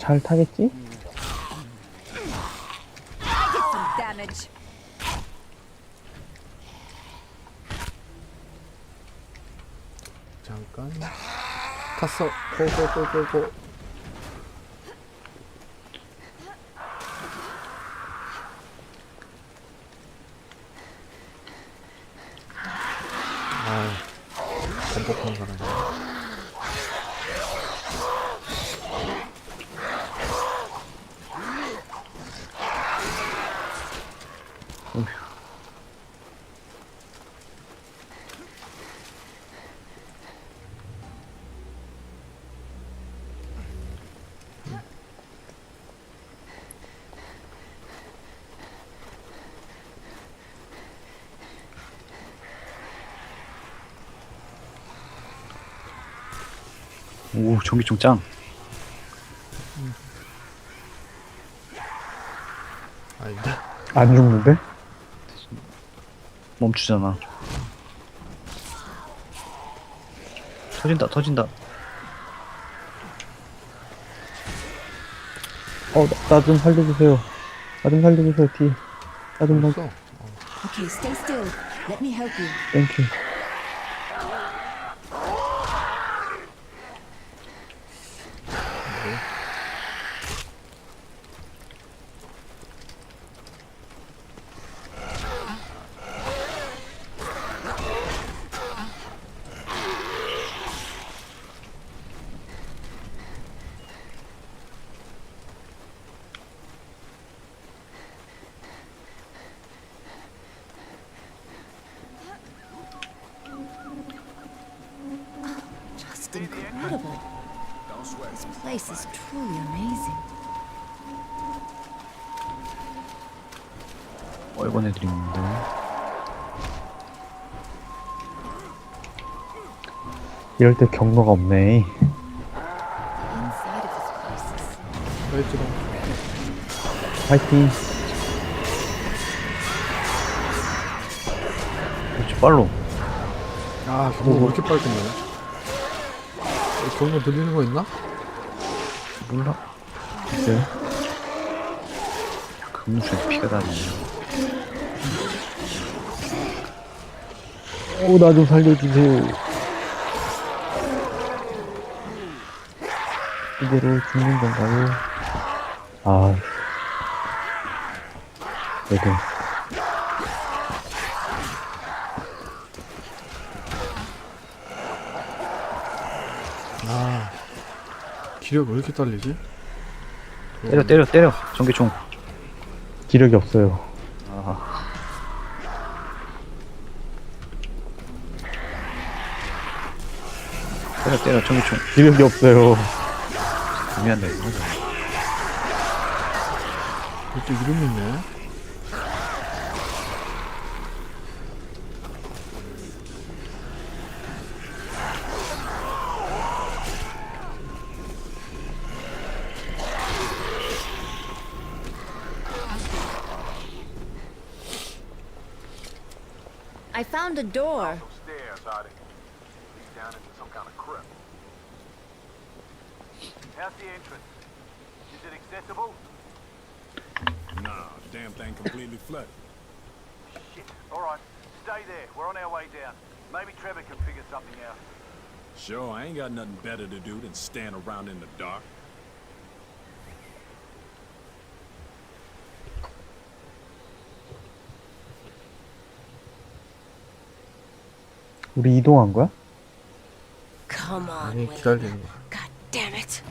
잘 타겠지? 잠깐. 탔어. 고고고고고 아 반복한 거라네 오 전기총 짱 아닌데 안 죽는데? 멈추잖아 터진다 터진다 어, 나 좀 살려주세요. 나 좀 살려주세요, 뒤. 나좀 살려, 없어 Okay, stay still. Let me help you. 땡큐. Just incredible. This place is truly amazing. 빨간 애들이 있는데 이럴 때 경로가 없네. Inside of this place is 웨이트로 파이팅. 그렇지 빨로 아 경로 왜 이렇게 빨리 끝나냐 어, 경로 늘리는 거 있나? 몰라 있어요? 금수에 피가 다니네 오, 나 좀 살려주세요. 이대로 죽는 건가요? 아. 그래도. 기력 왜 이렇게 딸리지? 때려 때려 때려 전기총 기력이 없어요. 아 때려 때려 전기총 기력이 없어요. 미안해 이거 이것도 이름이 있네 I found a door. Stairs, Artie. Lead down into some kind of crypt. How's the entrance? Is it accessible? Nah, damn thing completely flooded. Shit. All right. Stay there. We're on our way down. Maybe Trevor can figure something out. Sure, I ain't got nothing better to do than stand around in the dark. 우리 이동한 거야? Come on, 아니 Will. 기다리는 거야 God damn it.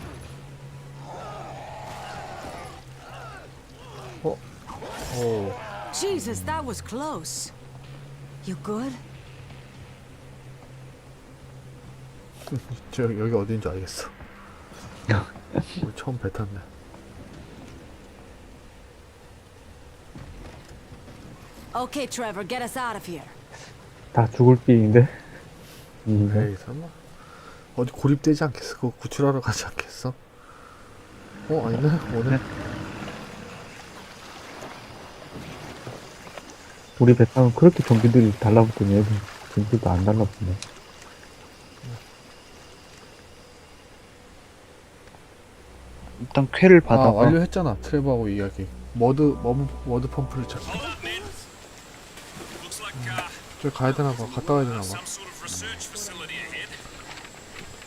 오 Jesus, that was close. You good? 저 여기 어딘지 알겠어 우리 처음 배 탔네 Okay, Trevor, get us out of here. 다 죽을 길인데? 음, 에이 설마 어디 고립되지 않겠어? 그거 구출하러 가지 않겠어? 어 아니네 오늘 우리 배 타면 그렇게 좀비들이 달라붙더니 애들 좀비도 안 달라붙네. 딱 일단 쾌를 아 받아가 완료했잖아 트레버하고 이야기 머드 머드 머드 펌프를 찾기 저기 가야 되나 봐 갔다 가야 되나 봐.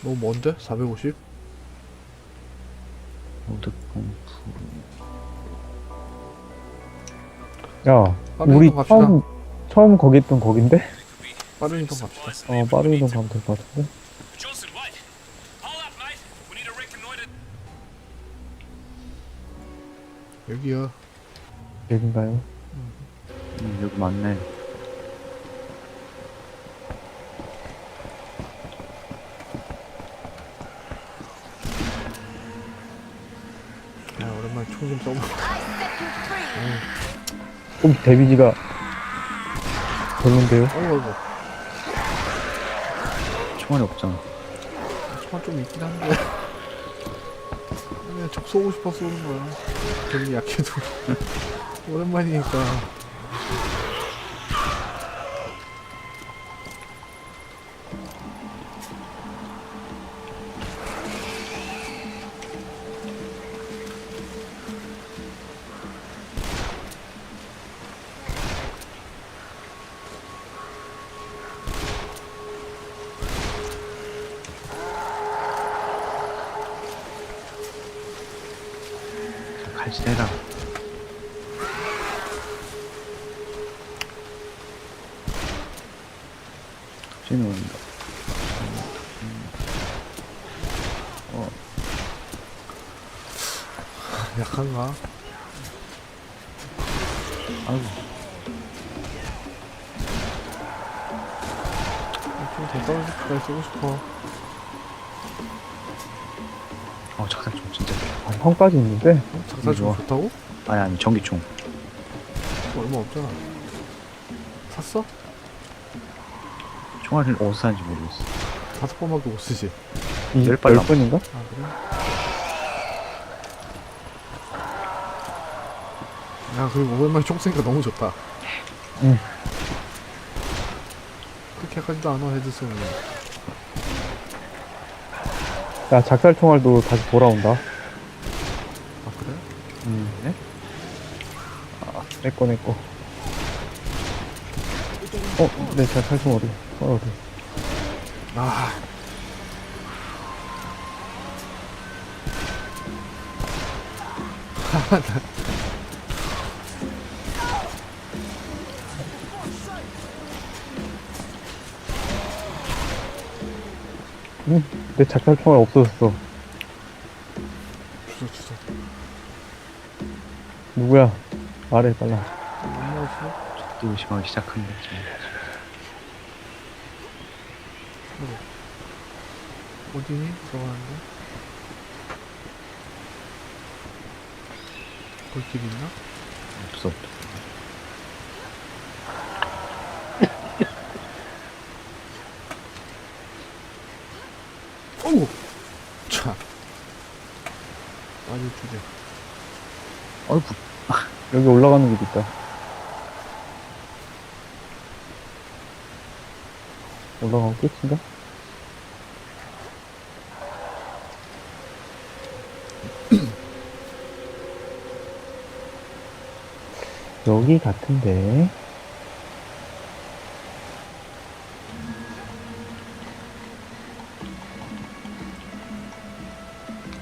너무 먼데? 450? 모드 펌프 야, 빠른 우리 이동 갑시다. 처음, 처음 거기 있던 거긴데? 빠른 이동 갑시다 어, 빠른 이동 가면 될 것 같은데? Johnson, wait. Hold up, mate. We need to reconnoiter. 여기야 여긴가요? 음, 여기 맞네 야 오랜만에 총 좀 써보 좀 데미지가 별론데요? 어이구 어이구 총알이 없잖아. 총알 좀 있긴 한데. 그냥 적 쏘고 싶어 쏘는 거야. 괜히 약해도. 오랜만이니까 지해라. 쟤는 온다. 약한가? 아이고. 좀더 떨어질 때까지 쏘고 싶어. 어 작살 좀 진짜. 아, 형까지 있는데? 어? 작살 좀 좋아. 좋다고? 아니 아니 전기총 얼마 없잖아 샀어? 총알을 어디서 사는지 모르겠어 다섯 번밖에 못 쓰지 이열발 10번인가? 아 그래? 야 그리고 오랜만에 총 쓰니까 너무 좋다 응. 그렇게 하지도 않아 헤드슨은 야, 작살 총알도 다시 돌아온다. 아 네? 내꺼, 내꺼. 어, 내 작살총 어디? 어, 어디? 아 응, 내 작살 총알 없어졌어. 주소 주소 누구야? 말해, 빨라. 또 의심하기 시작한다 지금 어디니? 들어가는데? 골길 있나? 없어 없어 어우! 차 아주 두대 아이고 여기 올라가는 길 있다. 올라가고 끝인가? 여기 같은데.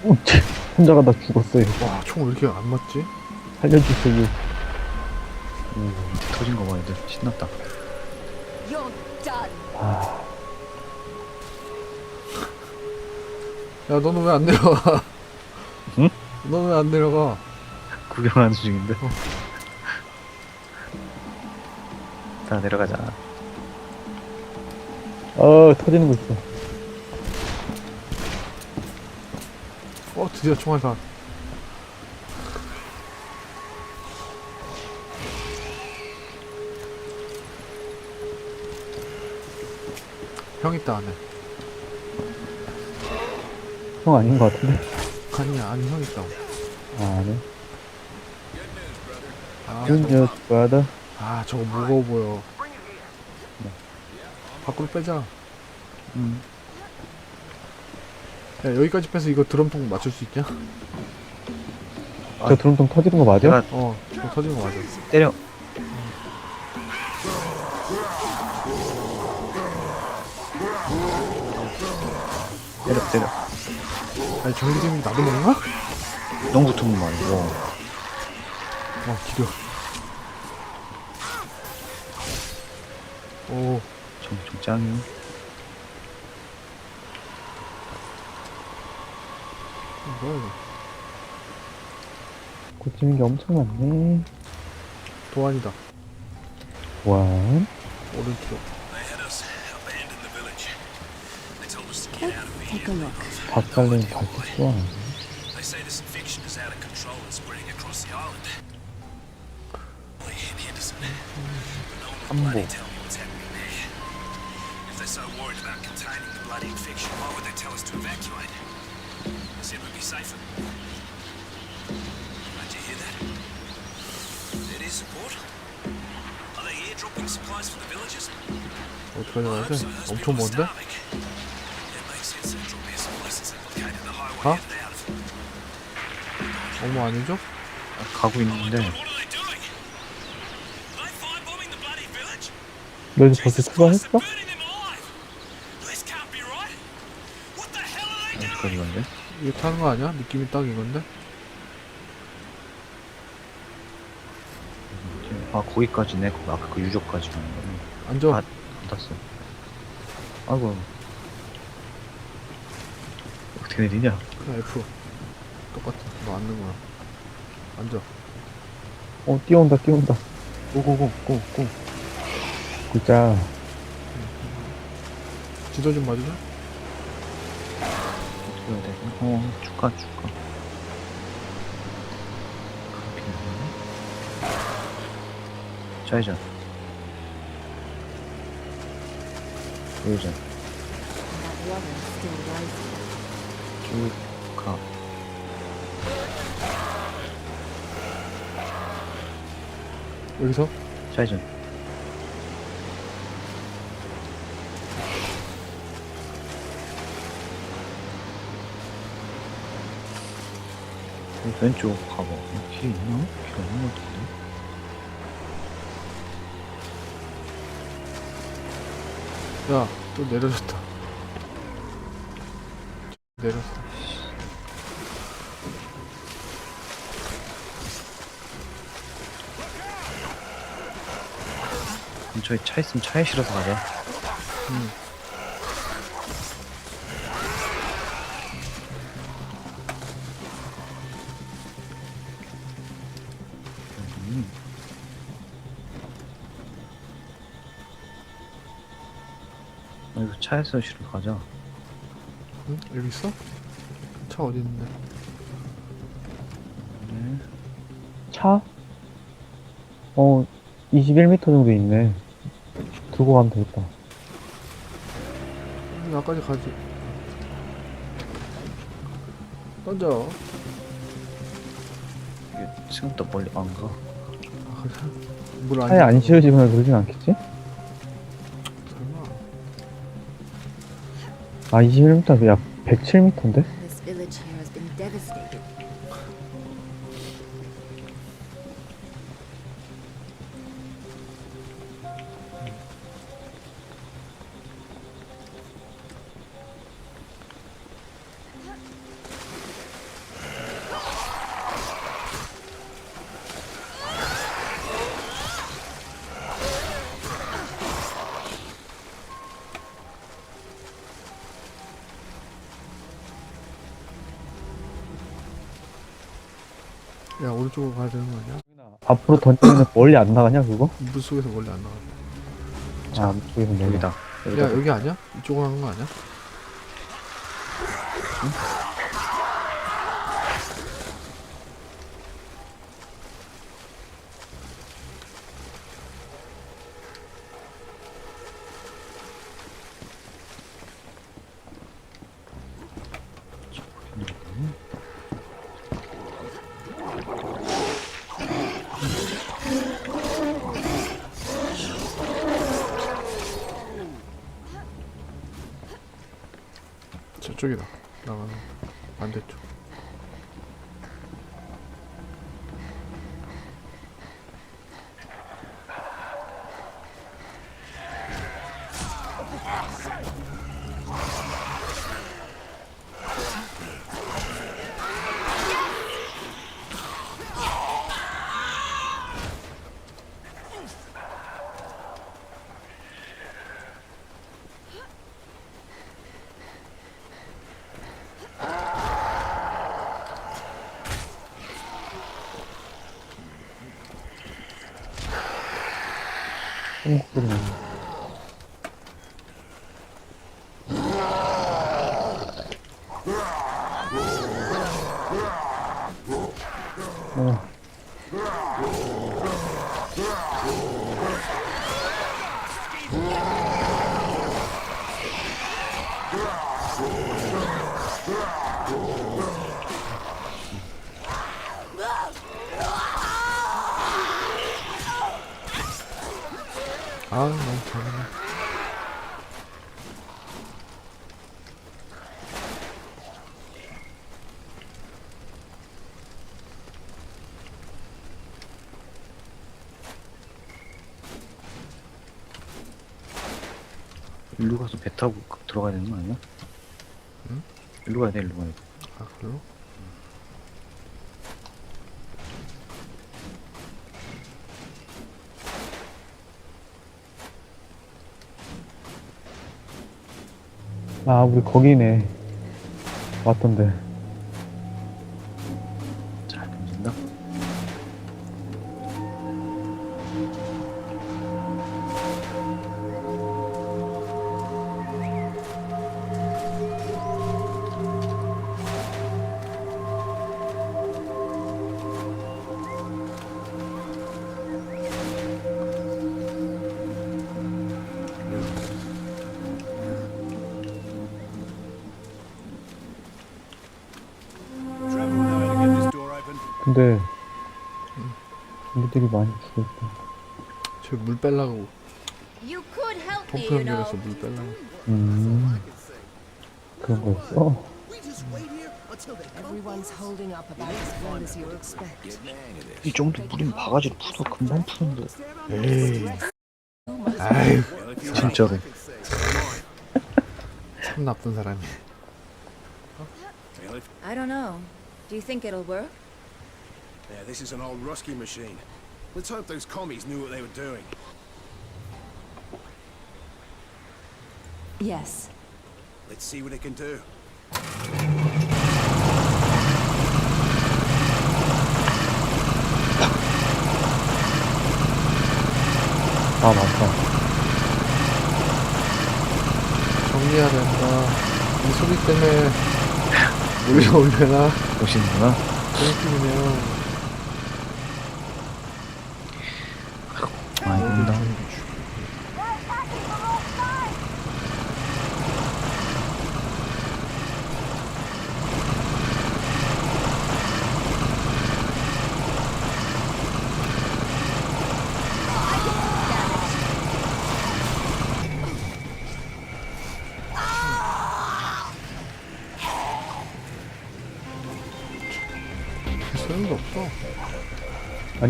우, 치, 혼자 가 다 죽었어요. 와, 총 왜 이렇게 안 맞지? 살려주세요. 오 터진 거 봐 애들 신났다. 아, 야, 너는 왜 안 내려가? 응? 너는 왜 안 내려가? 구경하는 중인데 자 내려가자 어, 터지는 거 있어. 어, 드디어 총알 다. 형 있다 안에. 형 아닌 것 같은데? 아니야, 아니 형 있다고. 아, 네. 아, 저거, brother. 아, 저거 무거워 보여. 밖으로 빼자. 음. 야, 여기까지 빼서 이거 드럼통 맞출 수 있냐? 저 드럼통 터지는 거 맞아? 내가 어, 저 터진 거 맞아. 때려. 때려 때려. 아니, 전기잼이 나도 먹나? 너무 붙으면 말이고. 와, 기려. 오, 정정 짱이. 뭐야, 이거. 고치는 게 엄청 많네. 도안이다. 원. 오른쪽. Take a look. 박살낸 갈색 수완. They say this infection is out of control and spreading across the island. Only in Henderson. But no one will bloody tell me what's happening there. If they're so worried about containing the bloody infection, why would they tell us to evacuate? They said we'd be safer. Did you hear that? It is support? Are they airdropping supplies for the villagers? 어떡하냐, I hope 이제? so. Those 엄청 people are 먼데? It. 어머, 아니죠? 아, 가고 있는데 What are they doing? Are they firebombing the bloody village? 너 이제 벌써 doing? 간대? 이게 타는 거 아니야? 느낌이 딱 이건데? 아 거기까지네. 그 아까 그 유적까지 가는 거네. 앉아. 아, 안 탔어. 아이고. 어떻게 내리냐? 그냥 F. 똑같아. 너 앉는 거야. 앉아. 어, 뛰어온다, 뛰어온다. 고고고 고고. 굿자. 지도 좀 봐주자. 어떻게 해야 되나? 어 축하 축하. 그렇게 되네. 좌회전. 우회전. That water is still rising. 쭉 가. 여기서? 좌회전. 여기 왼쪽 가봐. 길 있나? 길 없는 것 같은데? 야, 또 내려졌다. 내렸어. 저기 차 있으면 차에 실어서 가자. 음. 아, 이거 차에서 실어 가자. 응? 여기 있어? 차 어디 있는데? 네. 차? 어, 21m 정도 있네. 두고 가면 되겠다. 음, 나까지 가지. 던져. 이게 생각보다 멀리 안 가. 아, 차에 안 실어지거나 그러진 않겠지? 설마. 아, 21m, 야, 107m인데? This village here has been devastated. 앞으로 던지면 멀리 안 나가냐, 그거? 물 속에서 멀리 안 나가. 아, 멀리. 여기다. 여기다. 야, 여기 아니야? 이쪽으로 가는 거 아니야? 저쪽이다. 나가는 반대쪽. 나. 어. 아 너무 재밌네 일로 가서 배 타고 그- 들어가야 되는 거 아니야? 응? 일로 가야 돼, 일로 가야 돼. 아 그래요? 아, 우리 거기네. 왔던데. 저물 빼려고 You could help me, pom프 you know. 연결해서 물 빼려고 음. 그런 거였어? Everyone's holding up about as well as you'd expect. 이 정도 물이면 바가지로 풀어 금방 푸는데. 에이 아유 진짜로. 참 나쁜 사람이 I don't know. Do you think it'll work? Yeah, this is an old Rusky machine. Let's hope those commies knew what they were doing. Yes. Let's see what it can do. 아, 맞다. 정리해야 된다 이 소리 때문에 물이 올려나 오시는구나. 그런 느낌이네요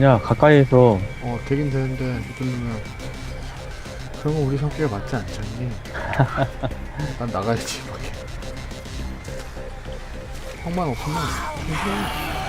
아니야, 가까이에서. 어 되긴 되는데 이 정도면. 그런 건 우리 성격에 맞지 않잖니 난 나가야지 밖에 형만 없으면 괜찮아.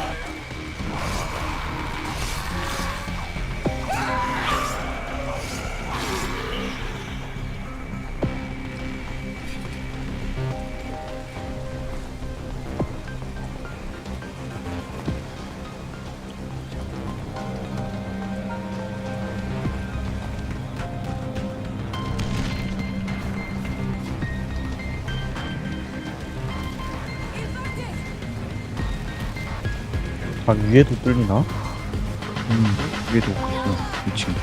아, 위에도 뚫리나? 음, 위에도 있어. 위층.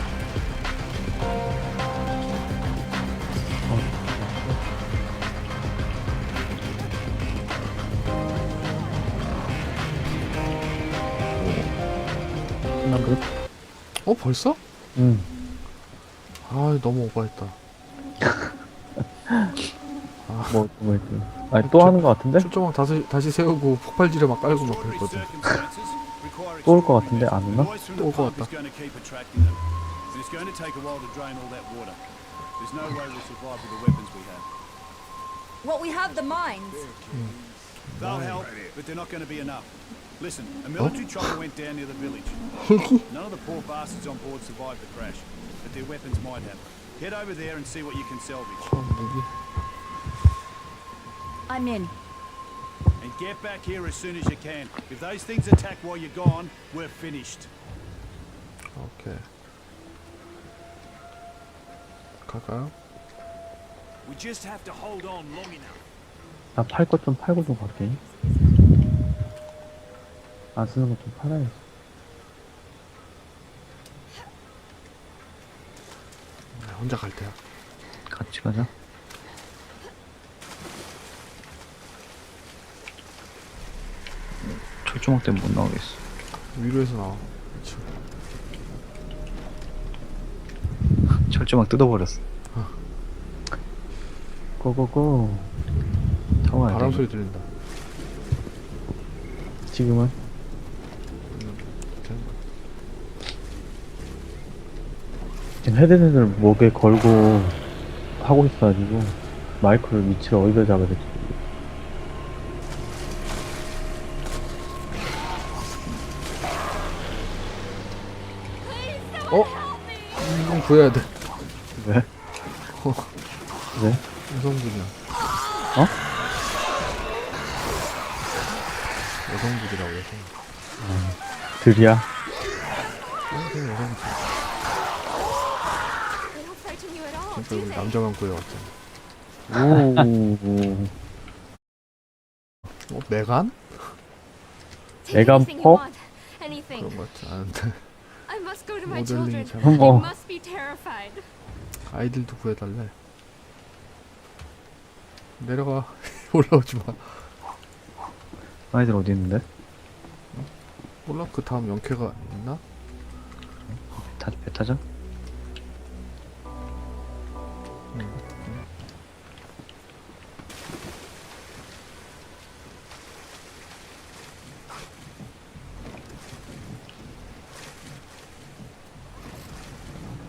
끝난 듯? 어 벌써? 응. 아 너무 오버했다 뭐, 뭐, 했지. 아니, 또 하는 거 같은데? 초조망 다시, 다시 세우고 폭발지를 막 깔고 막 그랬거든 또 올 거 같은데? 안 오나? 또 올 것 같다 It's going to keep attracting them. But it's going to take a while to drain all that water. There's no way we'll survive with the weapons we have. Well, we have the mines. They'll help, but they're not going to be enough. Listen, a military chopper went down near the village. None of the poor bastards on board survived the crash, but their weapons might have. Head over there and see what you can salvage. 무기 I'm in. And get back here as soon as you can. If those things attack while you're gone, we're finished. 오케이 갈까요? We just have to hold on long enough. 나 팔 것 좀 팔고 좀 갈게. 안 쓰는 것 좀 팔아야지. 네, 혼자 갈 때야. 같이 가자. 철조망 때문에 못 나오겠어. 위로에서 나와. 그치. 철조망 뜯어버렸어. 고고고. 타고 가야 바람 돼. 소리 들린다. 지금은? 괜찮은. 지금 헤드셋을 목에 걸고 하고 있어가지고 마이크를 위치를 어디다 잡아야 될지 구해야 돼. 왜? 어, 왜? 여성분이야. 어? 여성분이라고 여성. 들이야? 어, 그냥 여성분. 그러니까 우리? 남자만 구해왔잖아. 오. 어, 메간? Want. Anything. 그런 것 같지 않은데. I must go to my 모델링이 children. 잘 They 어머. must be terrified. 아이들도 구해달래. 내려가. 올라오지 마. 아이들 어디 있는데? 몰라? 그 다음 영캐가 있나? 타, 배 타자?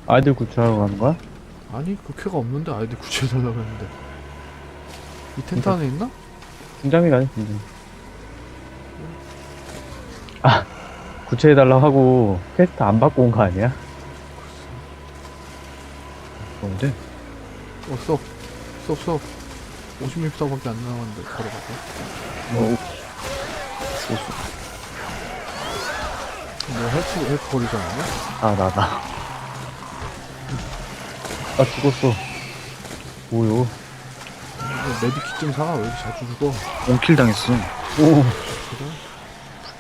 아이들 구출하러 가는 거야? 아니, 그 캐가 없는데 아이들 구해달라고 했는데. 이 텐트 안에 있나? 등장이 가네, 등장. 아, 구체해달라고 하고 퀘스트 안 받고 온 거 아니야? 어디? 어, 쏙. 쏙, 쏙. 56사밖에 안 남았는데, 걸어가고. 어, 뭐, 헬스, 헬스 거리지 않았냐? 아, 나다. 나 죽었어. 뭐요? 뭐 메디킷 좀 사가, 왜 이렇게 자주 죽어? 원킬 당했어. 오,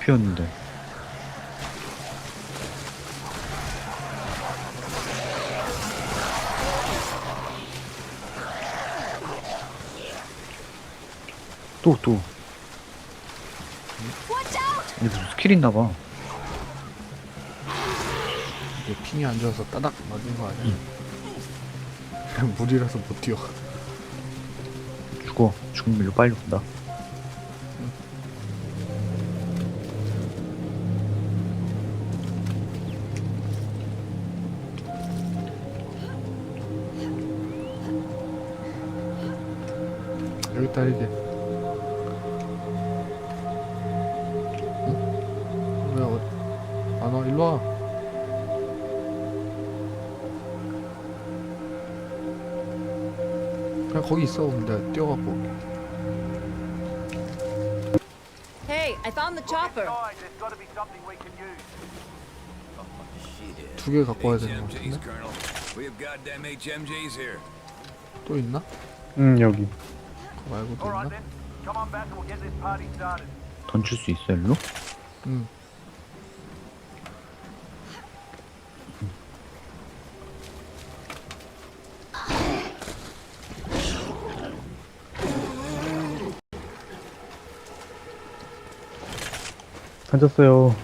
피었는데. 또, 또. 얘 무슨 스킬 있나봐. 이게 핑이 안 좋아서 따닥 맞은 거 아니야? 그냥 물이라서 못 뛰어. 죽어. 죽으면 일로 빨리 온다. 여기 이게. 거기 있어. 내가 뛰어갖고. Hey, I found the chopper. 두개 갖고 와야 되는 거 HMGs, 같은데? Colonel. We have goddamn HMGs here. 또 있나? 응, 여기. 그거 말고도 있나? 던질 수 있어, 일로? 응. 던졌어요.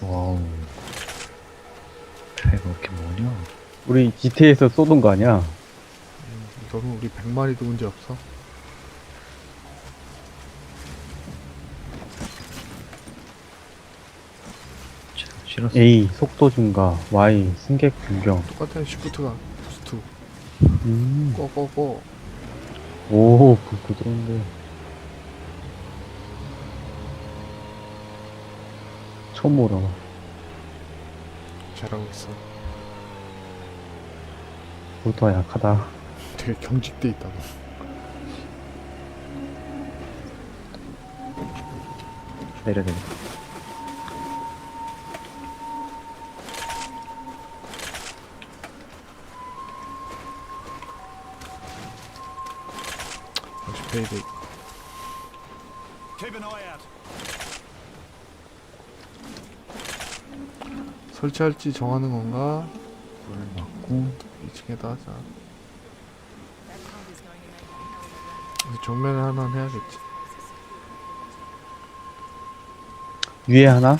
와우. 배가 왜 이렇게 뭐냐? 우리 GT에서 쏘던 거 아니야? 너는 우리 100마리도 문제 없어? 자, 싫었어. A, 속도 증가. Y, 승객 변경. 똑같아. 시프트가 부스트. 음. 꺼꺼꺼. 오, 불 부드러운데. 처음 오라. 잘하고 있어. 루터 약하다. 되게 경직돼 있다. 너. 내려야 되네. 역시 페이백. Keep. 설치할지 정하는 건가? 불을 맞고 2층에다 하자. 정면에 하나는 해야겠지. 위에 하나?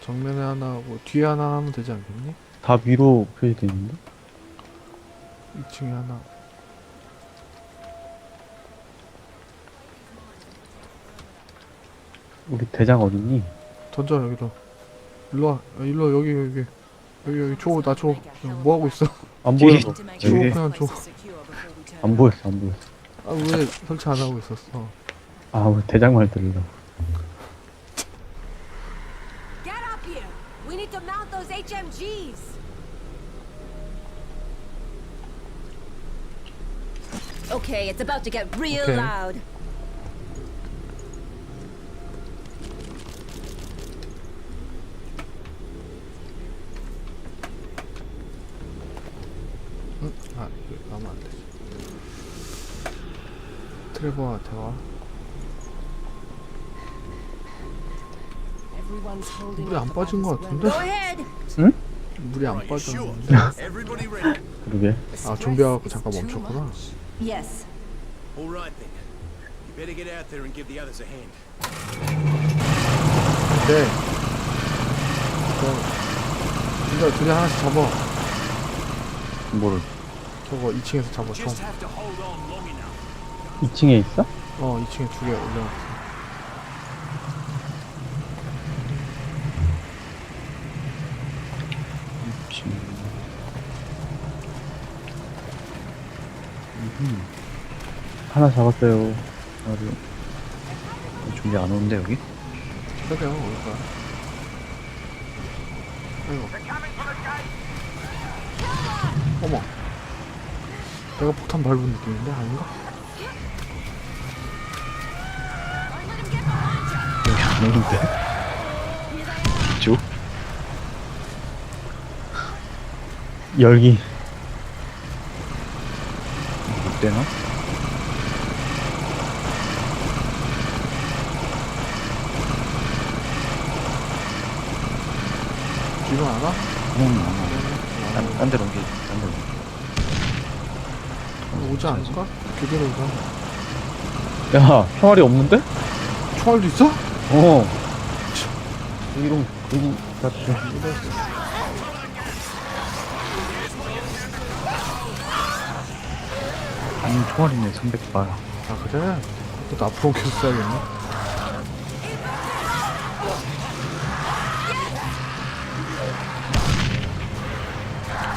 정면에 하나 하고 뒤에 하나 하면 되지 않겠니? 다 위로 표시돼 있는데? 2층에 하나. 우리 대장 어딨니? 던져 여기로. 일로 와. 야, 일로 와. 여기 여기. 여기 여기 줘. 나 줘. 뭐 하고 있어? 안 뒤에 보여서 To make 줘. 여기. 그냥 안 보였어 안 보였어 아왜 설치 안 하고 있었어? 아 우리 대장 말 들으려 Get up here! We need to mount those HMGs! Okay, it's about to get real Okay. loud. 응? 아 이거 하면 안 되지. 대화. Everyone's holding 물이 안 빠진 것 같은데? Ahead. 물이 안? 빠졌는데? Everybody ready? 그러게 아 좀비 와갖고 잠깐 멈췄구나. Yes. All right then. You better get out there and give the others a hand. 네. 저 둘다 둘이 하나씩 잡아. 뭐를 저거 2층에서 잡아. 총. Just have to hold on long enough. 2층에 있어? 어 2층에 두 개 올려놨어. 지금 하나 잡았어요 하나를 준비 안 오는데 여기? 그래요 올까? 아이고. 어머. 내가 폭탄 밟은 느낌인데 아닌가? 여기 안 오는데? 쭉? 열기 못 되나? 뒤로 안 와? 응, 안 와. 딴, 딴 데로 옮기, 딴 데로. 오지 않을까? 그대로 오자. 야 총알이 없는데? 총알도 있어? 어 이런 그런 같은 아니, 총알이네, 300발. 아 그래? 또 앞으로 계속 써야겠네.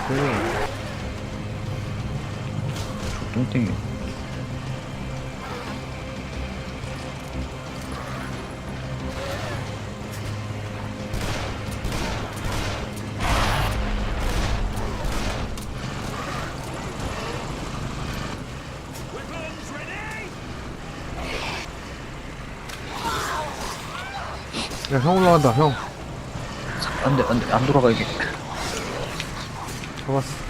그래. 똥땡이. 야, 형 올라간다, 형. 안 돼, 안 돼, 안 돌아가, 이게. 잡았어.